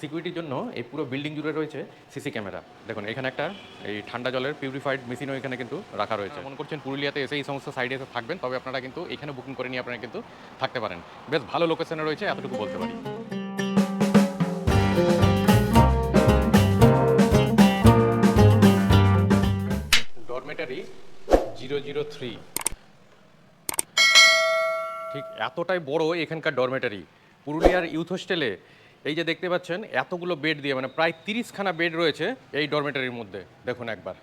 সিকিউরিটির জন্য এই পুরো বিল্ডিং জুড়ে রয়েছে সিসি ক্যামেরা। দেখুন, এখানে একটা এই ঠান্ডা জলের পিউরিফাইড মেশিনও এখানে কিন্তু রাখা রয়েছে। মনে করছেন পুরুলিয়াতে এসে এই সমস্ত সাইডে এসে থাকবেন, তবে আপনারা কিন্তু এখানে বুকিং করে নিয়ে আপনারা কিন্তু থাকতে পারেন। বেশ ভালো লোকেশনে রয়েছে, এতটুকু বলতে পারি। ডরমেটারি জিরো জিরো থ্রি ঠিক এতটাই বড় এখানকার ডরমেটারি পুরুলিয়ার ইউথ হোস্টেলে এই যে দেখতে পাচ্ছেন, এতগুলো বেড দিয়ে মানে প্রায় তিরিশখানা বেড রয়েছে এই ডরমেটারির মধ্যে। দেখুন একবার।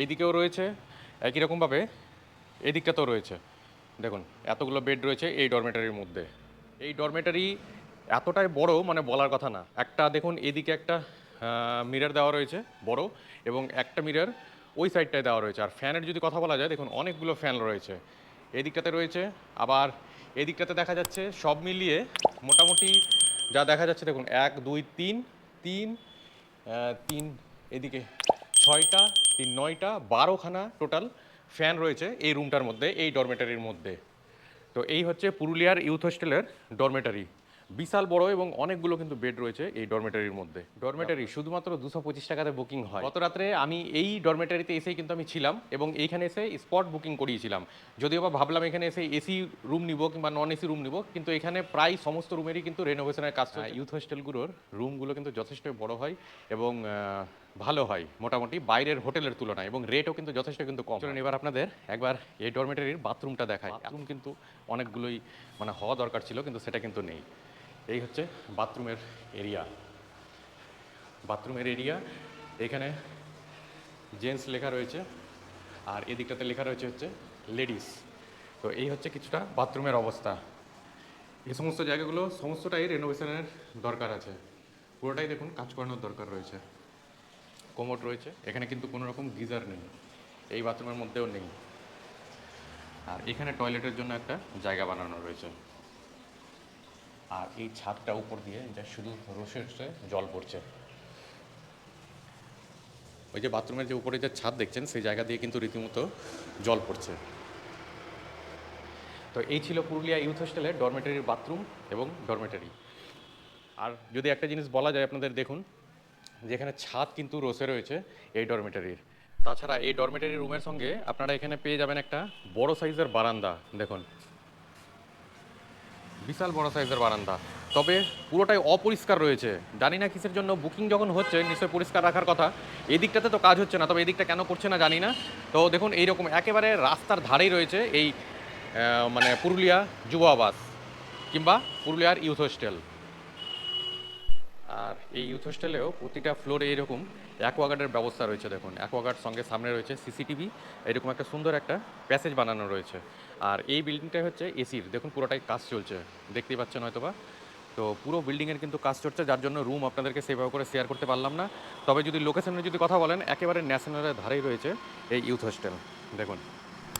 এইদিকেও রয়েছে একই রকমভাবে এদিকটাতেও রয়েছে। দেখুন, এতগুলো বেড রয়েছে এই ডরমেটারির মধ্যে। এই ডরমেটারি এতটাই বড় মানে বলার কথা না। একটা, দেখুন, এদিকে একটা মিরর দেওয়া রয়েছে, বড়, এবং একটা মিরর ওই সাইডটায় দেওয়া রয়েছে। আর ফ্যানের যদি কথা বলা যায়, দেখুন, অনেকগুলো ফ্যান রয়েছে। এদিকটাতে রয়েছে, আবার এদিকটাতে দেখা যাচ্ছে সব মিলিয়ে মোটামুটি যা দেখা যাচ্ছে, দেখুন, এক, দুই, তিন তিন তিন, এদিকে ছয়টা, তিন, নয়টা, বারোখানা টোটাল ফ্যান রয়েছে এই রুমটার মধ্যে, এই ডরমেটারির মধ্যে। তো এই হচ্ছে পুরুলিয়ার ইউথ হোস্টেলের ডরমেটারি। বিশাল বড় এবং অনেকগুলো কিন্তু বেড রয়েছে এই ডরমেটারির মধ্যে। ডরমেটারি শুধুমাত্র দুশো পঁচিশ টাকাতে বুকিং হয়। গত রাত্রে আমি এই ডরমেটারিতে এসেই কিন্তু আমি ছিলাম এবং এইখানে এসে স্পট বুকিং করিয়েছিলাম। যদিও বা ভাবলাম এখানে এসে এসি রুম নিব কিংবা নন এসি রুম নিব কিন্তু এখানে প্রায় সমস্ত রুমেরই কিন্তু রেনোভেশনের কাজ চলছে। ইউথ হোস্টেলগুলোর রুমগুলো কিন্তু যথেষ্ট বড় হয় এবং ভালো হয় মোটামুটি বাইরের হোটেলের তুলনায় এবং রেটও কিন্তু যথেষ্ট কিন্তু কম চলুন এবার আপনাদের একবার এই ডরমেটারির বাথরুমটা দেখায় বাথরুম কিন্তু অনেকগুলোই মানে হওয়া দরকার ছিল কিন্তু সেটা কিন্তু নেই। এই হচ্ছে বাথরুমের এরিয়া। বাথরুমের এরিয়া, এখানে জেন্টস লেখা রয়েছে আর এদিকটাতে লেখা রয়েছে হচ্ছে লেডিস। তো এই হচ্ছে কিছুটা বাথরুমের অবস্থা। এই সমস্ত জায়গাগুলো, সমস্তটাই রেনোভেশনের দরকার আছে। পুরোটাই দেখুন, কাজ করানোর দরকার রয়েছে। কোমোড রয়েছে, এখানে কিন্তু কোনো রকম গিজার নেই, এই বাথরুমের মধ্যেও নেই। আর এখানে টয়লেটের জন্য একটা জায়গা বানানো রয়েছে। আর এই ছাদটা উপর দিয়ে যা শুধু রসে রসে জল পড়ছে। ওই যে বাথরুমের যে উপরে যে ছাদ দেখছেন, সেই জায়গা দিয়ে কিন্তু রীতিমতো জল পড়ছে। তো এই ছিল পুরুলিয়া ইউথ হোস্টেলের ডরমেটারির বাথরুম এবং ডরমেটারি আর যদি একটা জিনিস বলা যায় আপনাদের, দেখুন যেখানে ছাদ কিন্তু রসে রয়েছে এই ডরমেটারির তাছাড়া এই ডরমেটারি রুমের সঙ্গে আপনারা এখানে পেয়ে যাবেন একটা বড় সাইজের বারান্দা, দেখুন। বিশাল বড় সাইজের বারান্দা। তবে পুরোটাই অপরিষ্কার রয়েছে। জানি না কিসের জন্য বুকিং যখন হচ্ছে, নিশ্চয়ই পরিষ্কার রাখার কথা। এদিকটাতে তো কাজ হচ্ছে না, তবে এদিকটা কেন করছে না জানি না। তো দেখুন, এইরকম একেবারে রাস্তার ধারেই রয়েছে এই মানে পুরুলিয়া যুব আবাস কিংবা পুরুলিয়ার ইউথ হোস্টেল। আর এই ইউথ হোস্টেলেও প্রতিটা ফ্লোরে এরকম অ্যাকোয়াগার্ডের ব্যবস্থা রয়েছে দেখুন। অ্যাকোয়াগার্ড সঙ্গে সামনে রয়েছে সিসিটিভি এরকম একটা সুন্দর একটা প্যাসেজ বানানো রয়েছে। আর এই বিল্ডিংটা হচ্ছে এসির দেখুন পুরোটাই কাজ চলছে, দেখতেই পাচ্ছেন হয়তোবা। তো পুরো বিল্ডিংয়ের কিন্তু কাজ চলছে, যার জন্য রুম আপনাদেরকে সেভাবে করে শেয়ার করতে পারলাম না। তবে যদি লোকেশনের যদি কথা বলেন, একেবারে ন্যাশনালের ধারেই রয়েছে এই ইউথ হোস্টেল দেখুন,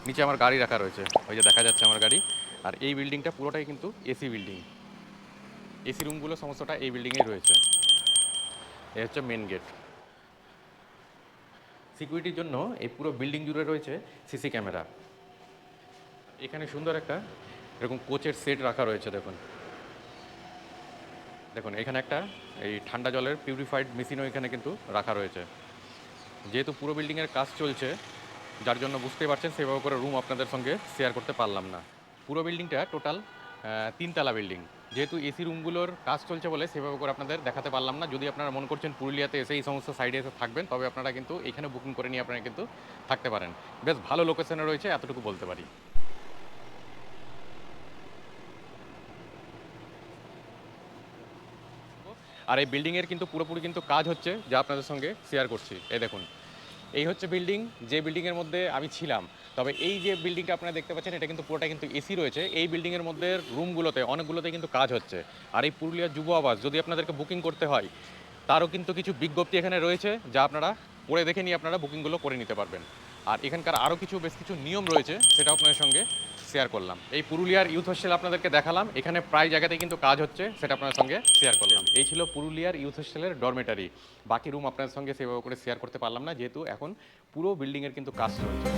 নিচে আমার গাড়ি রাখা রয়েছে, ওই যে দেখা যাচ্ছে আমার গাড়ি। আর এই বিল্ডিংটা পুরোটাই কিন্তু এসি বিল্ডিং এসি রুমগুলো সমস্তটা এই বিল্ডিংয়েই রয়েছে। এই হচ্ছে মেন গেট সিকিউরিটির জন্য এই পুরো বিল্ডিং জুড়ে রয়েছে সিসি ক্যামেরা এখানে সুন্দর একটা এরকম কোচের সেট রাখা রয়েছে, দেখুন। দেখুন, এখানে একটা এই ঠান্ডা জলের পিউরিফাইড মেশিনও এখানে কিন্তু রাখা রয়েছে। যেহেতু পুরো বিল্ডিংয়ের কাজ চলছে, যার জন্য বুঝতেই পারছেন, সেভাবে করে রুম আপনাদের সঙ্গে শেয়ার করতে পারলাম না। পুরো বিল্ডিংটা টোটাল তিনতলা বিল্ডিং যেহেতু এসি রুমগুলোর কাজ চলছে বলে সেভাবে করে আপনাদের দেখাতে পারলাম না। যদি আপনারা মনে করছেন পুরুলিয়াতে এসে এই সমস্ত সাইডে এসে থাকবেন, তবে আপনারা কিন্তু এখানে বুকিং করে নিয়ে আপনারা কিন্তু থাকতে পারেন। বেশ ভালো লোকেশনে রয়েছে, এতটুকু বলতে পারি। আর এই বিল্ডিংয়ের কিন্তু পুরোপুরি কিন্তু কাজ হচ্ছে, যা আপনাদের সঙ্গে শেয়ার করছি। এই দেখুন। এই হচ্ছে বিল্ডিং যে বিল্ডিংয়ের মধ্যে আমি ছিলাম। তবে এই যে বিল্ডিংটা আপনারা দেখতে পাচ্ছেন, এটা কিন্তু পুরোটা কিন্তু এসি রয়েছে। এই বিল্ডিংয়ের মধ্যে রুমগুলোতে অনেকগুলোতে কিন্তু কাজ হচ্ছে। আর এই পুরুলিয়ার যুব আবাস, যদি আপনাদেরকে বুকিং করতে হয়, তারও কিন্তু কিছু বিজ্ঞপ্তি এখানে রয়েছে, যা আপনারা পড়ে দেখে নিয়ে আপনারা বুকিংগুলো করে নিতে পারবেন। আর এখানকার আরও কিছু, বেশ কিছু নিয়ম রয়েছে সেটা আপনাদের সঙ্গে শেয়ার করলাম। এই পুরুলিয়ার ইউথ হোস্টেল আপনাদেরকে দেখালাম। এখানে প্রায় জায়গাতেই কিন্তু কাজ হচ্ছে সেটা আপনার সঙ্গে শেয়ার করলাম। এই ছিল পুরুলিয়ার ইউথ হোস্টেলের ডরমেটারি বাকি রুম আপনার সঙ্গে সেভাবে করে শেয়ার করতে পারলাম না যেহেতু এখন পুরো বিল্ডিংয়ের কিন্তু কাজ চলছে।